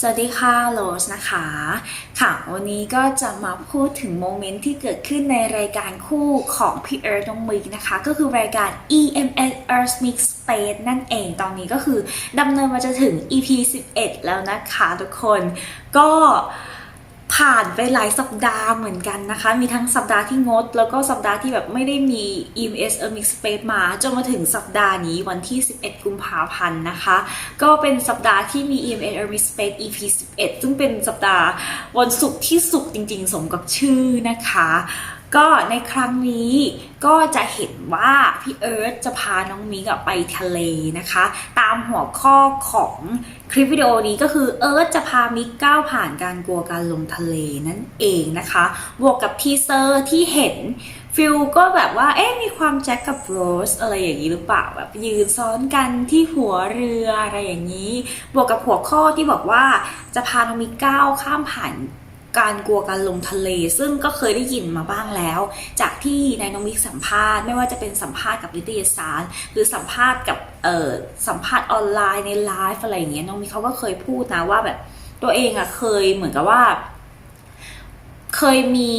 สวัสดีค่ะโรสนะคะ ค่ะ วันนี้ก็จะมาพูดถึงโมเมนต์ที่เกิดขึ้นในรายการคู่ของพี่เอิร์ธน้องมิกนะคะ ก็คือรายการ EMS Earth Mix Space นั่นเองตอนนี้ก็คือดำเนินมาจะถึง EP 11 แล้วนะคะทุกคนก็ ผ่านไปหลายสัปดาห์เหมือนกันนะคะ มีทั้งสัปดาห์ที่งด แล้วก็สัปดาห์ที่แบบไม่ได้มี EMS Earth Mix Space มา จนมาถึงสัปดาห์นี้วันที่ 11 กุมภาพันธ์นะคะ ก็เป็นสัปดาห์ที่มี EMS Earth Mix Space EP 11 ซึ่งเป็นสัปดาห์วันศุกร์ที่สุกร์จริงๆ สมกับชื่อนะคะ ก็ในครั้งนี้ก็จะเห็นว่าพี่เอิร์ธจะพาน้องมิกไปทะเลนะคะ ตามหัวข้อของคลิปวิดีโอนี้ก็คือเอิร์ธจะพามิกก้าวผ่านการกลัวการลงทะเลนั่นเองนะคะ บวกกับทีเซอร์ที่เห็นฟิลก็แบบว่าเอ๊ะมีความแจ็คกับโรสอะไรอย่างนี้หรือเปล่าแบบยืนซ้อนกันที่หัวเรืออะไรอย่างนี้ บวกกับหัวข้อที่บอกว่าจะพาน้องมิกก้าวข้ามผ่าน การกลัวการลงทะเล ซึ่งก็เคยได้ยินมาบ้างแล้ว จากที่นายน้องมิกสัมภาษณ์ไม่ว่าจะเป็นสัมภาษณ์กับนิตยสาร หรือสัมภาษณ์กับเอ่อสัมภาษณ์ออนไลน์ในไลฟ์อะไรอย่างเงี้ยน้องมิกเขาก็เคยพูดนะว่าแบบตัวเองอะเคยเหมือนกับว่า เคยมี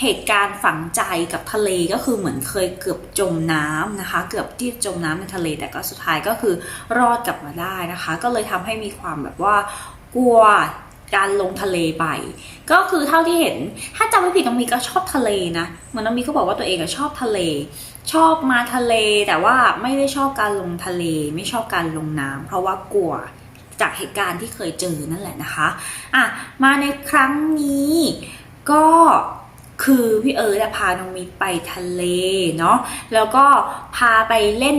เหตุการณ์ฝังใจกับทะเลก็คือเหมือนเคยเกือบจมน้ำนะคะ เกือบที่จมน้ำในทะเลแต่ก็สุดท้ายก็คือรอดกลับมาได้นะคะ ก็เลยทำให้มีความแบบว่ากลัว การลงทะเลไป ก็คือเท่าที่เห็น ถ้าจำไม่ผิดน้องมีก็ชอบทะเลนะเหมือนน้องมีก็บอกว่าตัวเองอะชอบทะเล ชอบมาทะเลแต่ว่าไม่ได้ชอบการลงทะเล ไม่ชอบการลงน้ำเพราะว่ากลัวจากเหตุการณ์ที่เคยเจอนั่นแหละนะคะอะมาในครั้งนี้ก็คือพี่เอิร์ธอะพาน้องมิกไปทะเลเนาะแล้วก็พาไปเล่น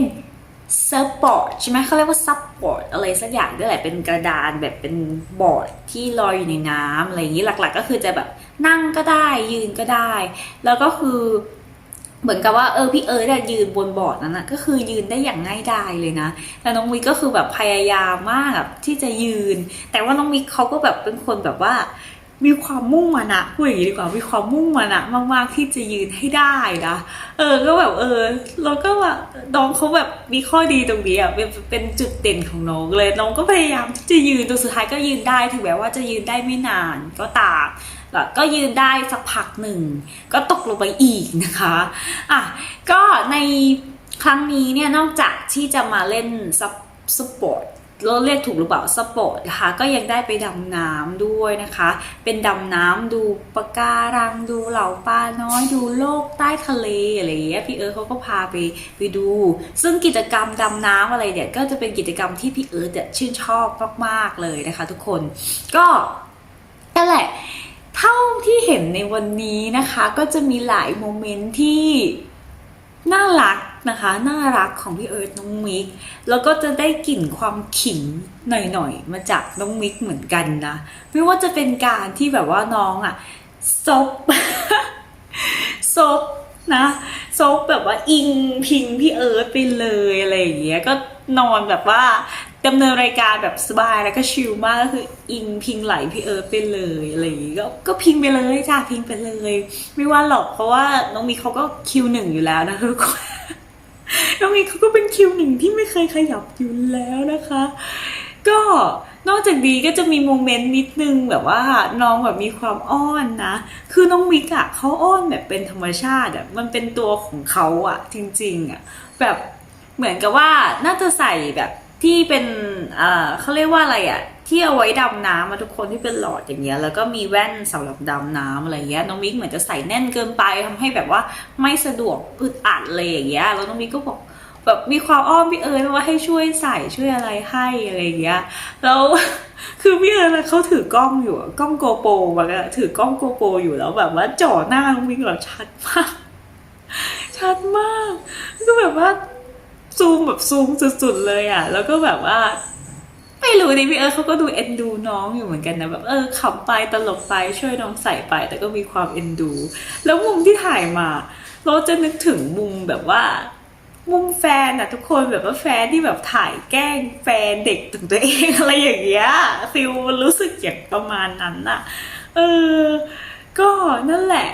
ซิร์ฟบอร์ดใช่ไหมเขาเรียกว่าซับบอร์ดอะไรสักอย่างด้วยแหละเป็นกระดานแบบเป็นบอร์ดที่ลอยอยู่ในน้ำอะไรอย่างนี้หลักๆ ก็คือจะแบบนั่งก็ได้ยืนก็ได้ แล้วก็คือเหมือนกับว่าเออพี่เอิร์ธอะยืนบนบอร์ดนั้นนะก็คือยืนได้อย่างง่ายดายเลยนะแต่น้องมิกก็คือแบบพยายามมากแบบที่จะยืน แต่ว่าน้องมิกเขาก็แบบเป็นคนแบบว่า มีความมุ่งมานะพูดอย่างนี้ดีกว่ามีความมุ่งมานะมาก ๆ ที่จะยืนให้ได้นะเออก็แบบเออแล้วก็แบบน้องเขาแบบมีข้อดีตรงนี้อะเป็นเป็นจุดเด่นของน้องเลยน้องก็พยายามที่จะยืนจนสุดท้ายก็ยืนได้ถึงแม้ว่าจะยืนได้ไม่นานก็ตามแล้วก็ยืนได้สักพักหนึ่งก็ตกลงไปอีกนะคะอะก็ในครั้งนี้เนี่ยนอกจากที่จะมาเล่นซับสปอร์ต เราเรียกถูกหรือเปล่าสปอร์ตนะคะก็ยังได้ไปดำน้ำด้วยนะคะ เป็นดำน้ำดูปะการังดูเหล่าปลาน้อยดูโลกใต้ทะเลอะไรอย่างเงี้ยพี่เอิร์ธเขาก็พาไปไปดู ซึ่งกิจกรรมดำน้ำอะไรเนี่ยก็จะเป็นกิจกรรมที่พี่เอิร์ธชื่นชอบมากๆเลยนะคะ ทุกคนก็นั่นแหละเท่าที่เห็นในวันนี้นะคะ ก็จะมีหลายโมเมนต์ที่น่ารัก นะคะ น่ารักของพี่เอิร์ธน้องมิก แล้วก็จะได้กลิ่นความขิงหน่อยๆ มาจากน้องมิกเหมือนกันนะ ไม่ว่าจะเป็นการที่แบบว่าน้องอะซบซบนะซบแบบว่าอิงพิงพี่เอิร์ธไปเลยอะไรอย่างเงี้ย ก็นอนแบบว่าดำเนินรายการแบบสบายแล้วก็ชิลมากก็คืออิงพิงไหลพี่เอิร์ธไปเลยอะไรอย่างงี้ก็ก็พิงไปเลยจ้าพิงไปเลย ไม่ว่าหรอกเพราะว่าน้องมิกเขาก็คิวหนึ่งอยู่แล้วนะทุกคน น้องมิกเขาก็เป็นคิวหนึ่งที่ไม่เคยขยับอยู่แล้วนะคะ ก็นอกจากนี้ก็จะมีโมเมนต์นิดนึงแบบว่าน้องแบบมีความอ้อนนะ คือน้องมิกอะเขาอ้อนแบบเป็นธรรมชาติอะมันเป็นตัวของเขาอะจริงๆอะแบบเหมือนกับว่าน่าจะใส่แบบที่เป็นเอ่อเขาเรียกว่าอะไรอะที่เอาไว้ดำน้ำมาทุกคนที่เป็นหลอดอย่างเงี้ยแล้วก็มีแว่นสำหรับดำน้ำอะไรเงี้ยน้องมิกเหมือนจะใส่แน่นเกินไปทำให้แบบว่าไม่สะดวกอึดอัดเลยอย่างเงี้ยแล้วน้องมิกก็บอก แบบมีความอ้อมพี่เอิร์ธว่าให้ช่วยใส่ช่วยอะไรให้อะไรอย่างเงี้ยแล้วคือพี่เอิร์ธอะเขาถือกล้องอยู่กล้องโกโปรแบบอะถือกล้องโกโปรอยู่แล้วแบบว่าจ่อหน้าน้องมิกแบบชัดมาก ชัดมากก็แบบว่าซูมแบบซูมสุดๆเลยอะ แล้วก็แบบว่าไม่รู้ดิพี่เอิร์ธเขาก็ดูเอ็นดูน้องอยู่เหมือนกันนะแบบเออขำไปตลกไปช่วยน้องใส่ไป แต่ก็มีความเอ็นดู แล้วมุมที่ถ่ายมา เราจะนึกถึงมุมแบบว่า มุมแฟนอะทุกคนแบบว่าแฟนที่แบบถ่ายแกล้งแฟนเด็กถึงตัวเองอะไรอย่างเงี้ยฟิลรู้สึกอย่างประมาณนั้นอะเออ ก็นั่นแหละ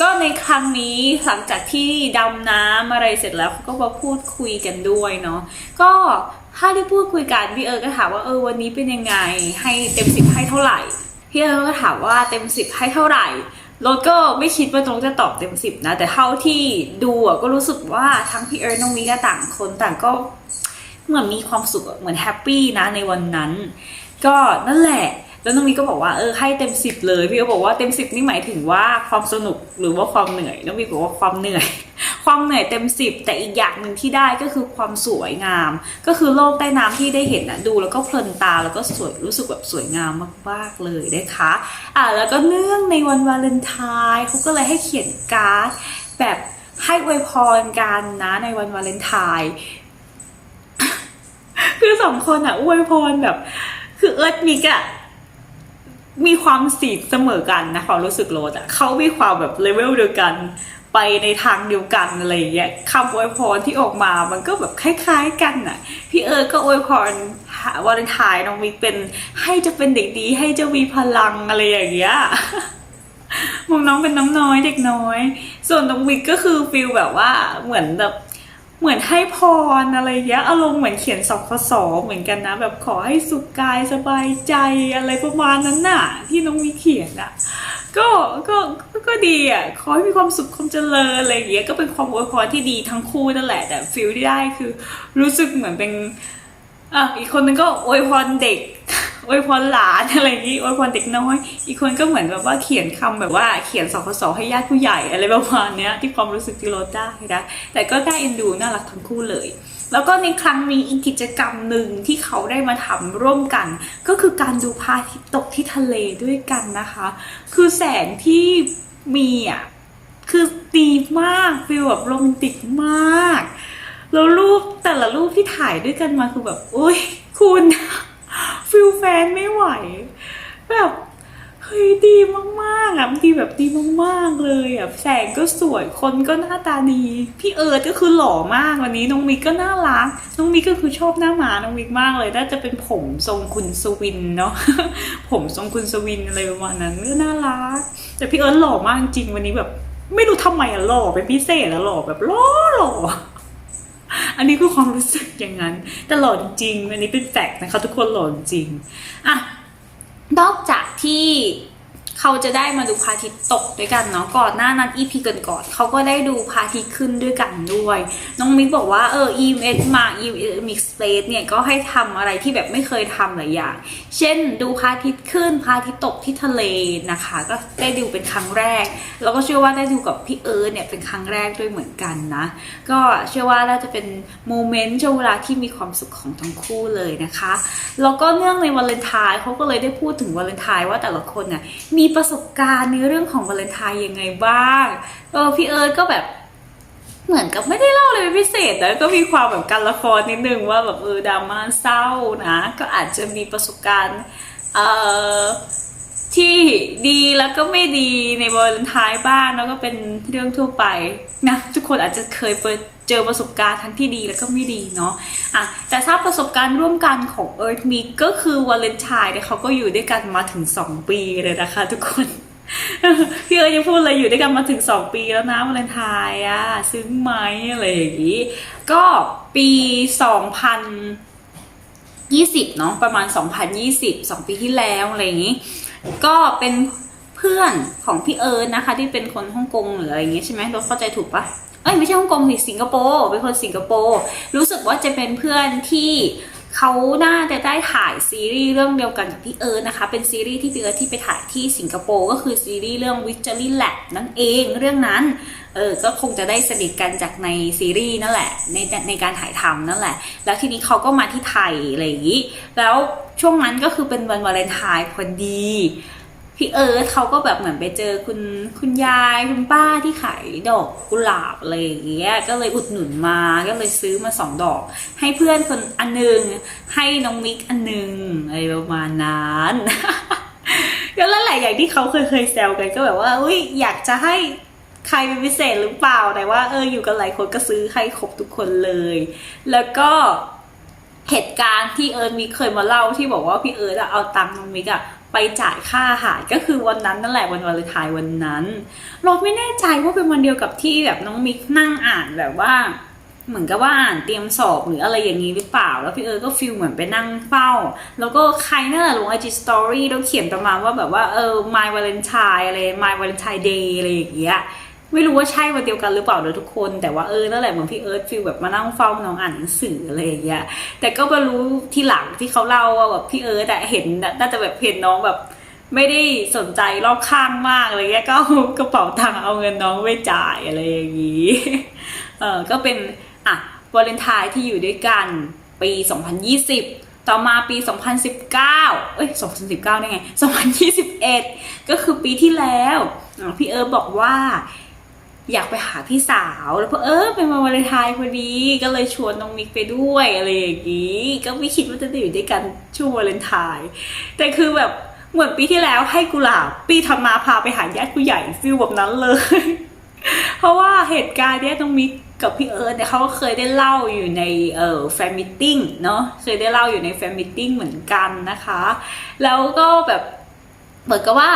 ก็ในครั้งนี้หลังจากที่ดำน้ำอะไรเสร็จแล้วเขาก็มาพูดคุยกันด้วยเนาะก็ถ้าที่พูดคุยกันพี่เอิร์ก็ถามว่าเออวันนี้เป็นยังไง ให้เต็มสิบให้เท่าไหร่พี่เอิร์ก็ถามว่าเต็มสิบให้เท่าไหร่ รถก็ไม่คิดว่าตรงจะตอบเต็มสิบนะ แต่เท่าที่ดูอะก็รู้สึกว่าทั้งพี่เอิร์นน้องมิกอะต่างคนต่างก็เหมือนมีความสุขเหมือนแฮปปี้นะในวันนั้น ก็นั่นแหละแล้วน้องมิก็บอกว่าเออให้เต็มสิบเลยพี่ก็บอกว่าเต็มสิบนี่หมายถึงว่าความสนุกหรือว่าความเหนื่อยน้องมิบอกว่าความเหนื่อย ความเหนื่อยเต็มสิบแต่อีกอย่างหนึ่งที่ได้ก็คือความสวยงาม ก็คือโลกใต้น้ำที่ได้เห็นนะดูแล้วก็เพลินตาแล้วก็สวยรู้สึกแบบสวยงามมากๆเลยนะคะอ่าแล้วก็เนื่องในวันวาเลนไทน์เขาก็เลยให้เขียนการ์ดแบบให้อวยพรกันนะในวันวาเลนไทน์คือสองคนอะอวยพรแบบ คือเอิร์ธมิกอะมีความสีเสมอกันนะความรู้สึกโรสอะเขามีความแบบเลเวลเดียวกัน ไปในทางเดียวกันอะไรอย่างเงี้ยคำอวยพรที่ออกมามันก็แบบคล้ายๆกันน่ะ พี่เอิร์ก็อวยพรวาเลนไทน์น้องมิกเป็นให้จะเป็นเด็กดีให้จะมีพลังอะไรอย่างเงี้ยมองน้องเป็นน้ำน้อยเด็กน้อย ส่วนน้องวิกก็คือฟิลแบบว่าเหมือนแบบเหมือนให้พรอะไรเงี้ยอารมณ์เหมือนเขียนสคสเหมือนกันนะ แบบขอให้สุขกายสบายใจอะไรประมาณนั้นน่ะ ที่น้องมีเขียนอะ ก็ก็ก็ดีอะขอให้มีความสุขความเจริญอะไรอย่างเงี้ยก็เป็นความอวยพรที่ดีทั้งคู่นั่นแหละ แต่ฟิลที่ได้คือ รู้สึกเหมือนเป็นอะอีกคนนึงก็อวยพรเด็กอวยพรหลานอะไรอย่างงี้อวยพรเด็กน้อย อีกคนก็เหมือนแบบว่าเขียนคำแบบว่าเขียนสคสให้ญาติผู้ใหญ่อะไรประมาณเนี้ยที่ความรู้สึกที่ลดได้นะแต่ก็ได้เอ็นดูน่ารักทั้งคู่เลย แล้วก็ในครั้งนี้อีกกิจกรรมหนึ่งที่เขาได้มาทำร่วมกัน ก็คือการดูพระอาทิตย์ตกที่ทะเลด้วยกันนะคะ คือแสงที่มีอะคือดีมากฟีลแบบโรแมนติกมาก แล้วรูปแต่ละรูปที่ถ่ายด้วยกันมาคือแบบอุ้ยคุณฟิลแฟนไม่ไหวแบบ ฮ้ยดีมากๆอะดีแบบดีมากๆเลยอะแสงก็สวยคนก็หน้าตาดี พี่เอิร์ธก็คือหล่อมากวันนี้น้องมิกก็น่ารักน้องมิกก็คือชอบหน้าหมาน้องมิกมากเลยน่าจะเป็นผมทรงคุณสวินเนาะผมทรงคุณสวินอะไรประมาณนั้นก็น่ารัก แต่พี่เอิร์ธหล่อมากจริงวันนี้แบบ ไม่รู้ทำไมอะหล่อเป็นพิเศษแล้วหล่อแบบหล่อหล่ออันนี้คือความรู้สึกอย่างนั้น แต่หล่อจริงอันนี้เป็นแฟกต์นะคะ ทุกคนหล่อจริงอะ นอกจากที่ เขาจะได้มาดูพระอาทิตย์ตกด้วยกันเนาะก่อนหน้านั้น EP ก่อนก่อนๆเขาก็ได้ดูพระอาทิตย์ขึ้นด้วยกันด้วย น้องมิกบอกว่าเออ EMS มา EMS Mix Space เนี่ยก็ให้ทำอะไรที่แบบไม่เคยทำหลายอย่าง เช่นดูพระอาทิตย์ขึ้นพระอาทิตย์ตกที่ทะเลนะคะ ก็ได้ดูเป็นครั้งแรก แล้วก็เชื่อว่าได้ดูกับพี่เอิร์ธเนี่ยเป็นครั้งแรกด้วยเหมือนกันนะ ก็เชื่อว่าน่าจะเป็นโมเมนต์ช่วงเวลาที่มีความสุขของทั้งคู่เลยนะคะ แล้วก็เนื่องในวาเลนไทน์เขาก็เลยได้พูดถึงวาเลนไทน์ว่าแต่ละคนน่ะมีประสบการณ์ในเรื่องของวาเลนไทน์ยังไงบ้างเออพี่เอิร์ธก็แบบเหมือนกับไม่ได้เล่าอะไรเป็นพิเศษแต่ก็มีความแบบการละครนิดนึงว่าแบบเออดราม่าเศร้านะ ก็อาจจะมีประสบการณ์เอ่อ ที่ดีแล้วก็ไม่ดีในวาเลนไทน์บ้างแล้วก็เป็นเรื่องทั่วไปนะทุกคนอาจจะเคยเจอประสบการณ์ทั้งที่ดีแล้วก็ไม่ดีเนาะอะแต่ถ้าประสบการณ์ร่วมกันของ Earth m e ก็คือวาเลนไทน์เนี่ยเขาก็อยู่ด้วยกันมาถึง 2 ปีเลยนะคะทุกคนพี่เอ๋ยังพูดเลยอยู่ด้วยกันมาถึง 2 ปีแล้วนะวาเลนไทน์อะซึ้งไหมอะไรอย่างนี้ ก็ปี 2020เนาะประมาณ 2020 2 ปีที่แล้วอะไรอย่างนี้ ก็เป็นเพื่อนของพี่เอิร์นนะคะ ที่เป็นคนฮ่องกงหรืออะไรอย่างเงี้ยใช่ไหมเราเข้าใจถูกปะเอ้ยไม่ใช่ฮ่องกงสิสิงคโปร์เป็นคนสิงคโปร์รู้สึกว่าจะเป็นเพื่อนที่ เขาน่าจะได้ถ่ายซีรีส์เรื่องเดียวกันกับพี่เอิร์ธนะคะ เป็นซีรีส์ที่พี่เอิร์ธที่ไปถ่ายที่สิงคโปร์ก็คือซีรีส์เรื่อง Victory Lab นั่นเองเรื่องนั้นเออก็คงจะได้สนิทกันจากในซีรีส์นั่นแหละในในการถ่ายทำนั่นแหละ แล้วทีนี้เขาก็มาที่ไทยอะไรอย่างนี้ แล้วช่วงนั้นก็คือเป็นวันวาเลนไทน์พอดี พี่เอิร์ธเขาก็แบบเหมือนไปเจอคุณคุณยายคุณป้าที่ขายดอกกุหลาบอะไรอย่างเงี้ยก็เลยอุดหนุนมาก็เลยซื้อมาสองดอก ให้เพื่อนคนอันหนึง ให้น้องมิกอันหนึงอะไรประมาณนั้นก็แล้วหลายอย่างที่เขาเคยเคยแซวกันก็แบบว่าอุ้ยอยากจะให้ใครเป็นพิเศษหรือเปล่าแต่ว่าเอออยู่กันหลายคนก็ซื้อให้ครบทุกคนเลย แล้วก็เหตุการณ์ที่เอิร์ธมิกเคยมาเล่าที่บอกว่าพี่เอิร์ธเอาตังค์น้องมิกอะ ไปจ่ายค่าอาหารก็คือวันนั้นนั่นแหละวันวาเลนไทน์วันนั้น เราไม่แน่ใจว่าเป็นวันเดียวกับที่แบบน้องมิกนั่งอ่านแบบว่า เหมือนกับว่าอ่านเตรียมสอบหรืออะไรอย่างนี้หรือเปล่า แล้วพี่เอิร์ธก็ฟิลเหมือนไปนั่งเฝ้า แล้วก็ใครนั่นแหละลงไอจีสตอรี่แล้วเขียนประมาณว่าแบบว่าเออ my valentine อะไร my valentine day อะไรอย่างเงี้ย ไม่รู้ว่าใช่วันเดียวกันหรือเปล่าเนอะทุกคน แต่ว่าเออนั่นแหละเหมือนพี่เอิร์ธฟิลแบบมานั่งเฝ้าน้องอ่านหนังสืออะไรอย่างเงี้ยแต่ก็มารู้ทีหลังที่เขาเล่าว่าแบบพี่เอิร์ธเห็นน่าจะแบบเห็นน้องแบบ ไม่ได้สนใจรอบข้างมากอะไรเงี้ยก็กระเป๋าตังค์เอาเงินน้องไปจ่ายอะไรอย่างงี้เออก็เป็นอะวาเลนไทน์ที่อยู่ด้วยกันปี 2020ต่อมาปี 2019 เอ้ย 2019 ได้ไง 2021 ก็คือปีที่แล้ว พี่เอิร์ธบอกว่า อยากไปหาพี่สาว แล้วพอเออเป็นวันวาเลนไทน์พอดีก็เลยชวนน้องมิกไปด้วยอะไรอย่างนี้ก็ไม่คิดว่าจะได้อยู่ด้วยกันช่วงวาเลนไทน์แต่คือแบบเหมือนปีที่แล้วให้กุหลาบปีถัดมาพาไปหาญาติผู้ใหญ่ฟิลแบบนั้นเลย เพราะว่าเหตุการณ์เนี้ยน้องมิกกับพี่เอิร์ธเนี่ยเขาก็เคยได้เล่าอยู่ในเอ่อแฟนมิทติ้งเนาะเคยได้เล่าอยู่ในแฟนมิทติ้งเหมือนกันนะคะ แล้วก็แบบเหมือนกับว่า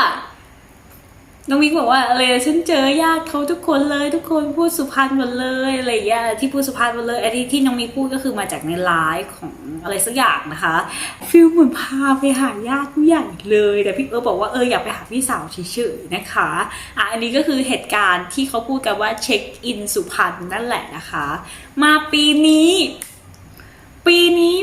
น้องมิกบอกว่าอะไรฉันเจอญาติเขาทุกคนเลย ทุกคนพูดสุพรรณหมดเลยอะไรอย่างเงี้ยที่พูดสุพรรณหมดเลยไอ้ที่ที่น้องมิกพูดก็คือมาจากในไลฟ์ของอะไรสักอย่างนะคะฟิลเหมือนพาไปหาญาติผู้ใหญ่เลย แต่พี่เออบอกว่าเอออยากไปหาพี่สาวเฉยๆนะคะอะอันนี้ก็คือเหตุการณ์ที่เขาพูดกันว่าเช็คอินสุพรรณนั่นแหละนะคะ มาปีนี้ปีนี้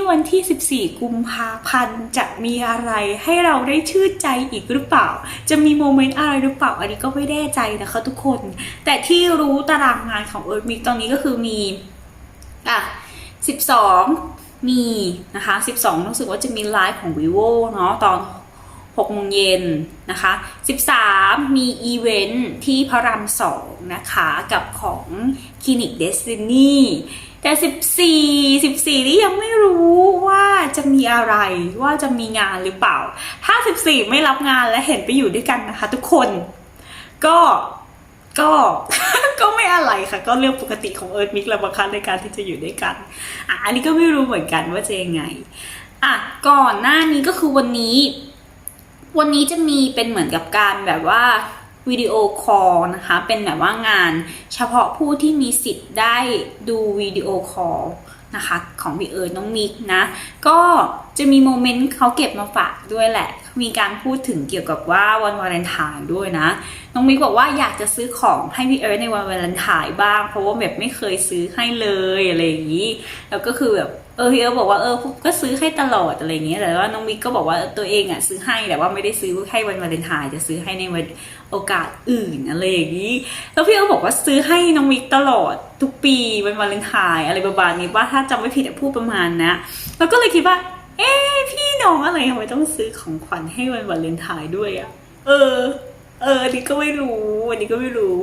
วันที่ 14 กุมภาพันธ์จะมีอะไรให้เราได้ชื่นใจอีกหรือเปล่า จะมีโมเมนต์อะไรหรือเปล่า อันนี้ก็ไม่แน่ใจนะคะทุกคน แต่ที่รู้ตารางงานของเอิร์ธมิกตอนนี้ก็คือมีอะ12 มีนะคะ 12 รู้สึกว่าจะมีไลฟ์ของ vivo เนาะตอน 6โมงเย็นนะคะ 13 มีอีเวนท์ที่พระรามสองนะคะกับของคลินิกเดสตินีแต่ 14 14 นี่ยังไม่รู้ว่าจะมีอะไรว่าจะมีงานหรือเปล่า ถ้า 14 ไม่รับงานและเห็นไปอยู่ด้วยกันนะคะ ทุกคน ก็ก็ก็ไม่อะไรค่ะ ก็เรื่องปกติของเอิร์ธมิกและบางครั้งในการที่จะอยู่ด้วยกันอะอันนี้ก็ไม่รู้เหมือนกันว่าจะยังไงอะก่อนหน้านี้ก็คือวันนี้ วันนี้จะมีเป็นเหมือนกับการแบบว่าวิดีโอคอลนะคะ เป็นแบบว่างานเฉพาะผู้ที่มีสิทธิ์ได้ดูวิดีโอคอลนะคะของพี่เอิร์น้องมิกนะ ก็จะมีโมเมนต์เขาเก็บมาฝากด้วยแหละ มีการพูดถึงเกี่ยวกับว่าวันวาเลนไทน์ด้วยนะ น้องมิกบอกว่าอยากจะซื้อของให้พี่เอิร์ในวันวาเลนไทน์บ้าง เพราะว่าแบบไม่เคยซื้อให้เลยอะไรอย่างนี้ แล้วก็คือแบบ เออพี่เอิร์ธบอกว่าเออก็ซื้อให้ตลอดอะไรอย่างเงี้ยแต่ว่าน้องมิกก็บอกว่าตัวเองอะซื้อให้แต่ว่าไม่ได้ซื้อให้วันวาเลนไทน์จะซื้อให้ในวันโอกาสอื่นอะไรอย่างนี้ แล้วพี่เอิร์ธบอกว่าซื้อให้น้องมิกตลอดทุกปีวันวาเลนไทน์อะไรประมาณนี้ว่าถ้าจำไม่ผิดพูดประมาณนะแล้วก็เลยคิดว่า เอ๊พี่น้องอะไรทำไมต้องซื้อของขวัญให้วันวาเลนไทน์ด้วยอะเออ เออนนี้ก็ไม่รู้อันนี้ก็ไม่รู้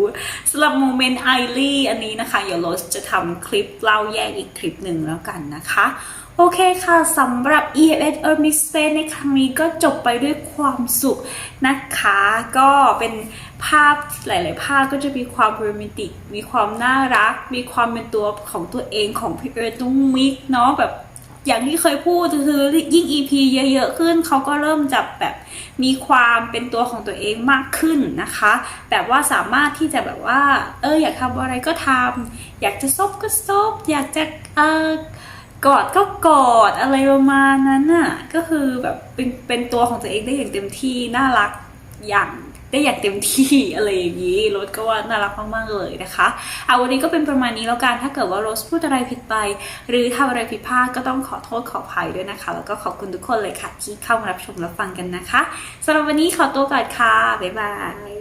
สำหรับโมเมนต์ไอรี่อันนี้นะคะเดี๋ยวโรสจะทำคลิปเล่าแยกอีกคลิปหนึ่งแล้วกันนะคะ โอเคค่ะสำหรับ EFS e r m i Space ในครั้งนี้ก็จบไปด้วยความสุขนะคะ ก็เป็นภาพหลาย ๆ ภาพก็จะมีความโรแมนติก มีความน่ารัก มีความเป็นตัวของตัวเองของพี่เอิร์ธตุ้งมิกเนาะแบบ อย่างที่เคยพูดคือยิ่ง EP เยอะๆขึ้นเขาก็เริ่มจะแบบมีความเป็นตัวของตัวเองมากขึ้นนะคะ แบบว่าสามารถที่จะแบบว่า เอออยากทำอะไรก็ทำอยากจะซบก็ซบอยากจะเออกอดก็กอดอะไรประมาณนั้นน่ะก็คือแบบเป็นเป็นตัวของตัวเองได้อย่างเต็มที่น่ารักอย่าง ได้อย่างเต็มที่อะไรอย่างนี้รถก็ว่าน่ารักมากๆเลยนะคะเอาวันนี้ก็เป็นประมาณนี้แล้วกันถ้าเกิดว่าโรสพูดอะไรผิดไป หรือทำอะไรผิดพลาดก็ต้องขอโทษขออภัยด้วยนะคะ แล้วก็ขอบคุณทุกคนเลยค่ะ ที่เข้ามารับชมรับฟังกันนะคะสำหรับวันนี้ขอตัวก่อนค่ะบ๊ายบาย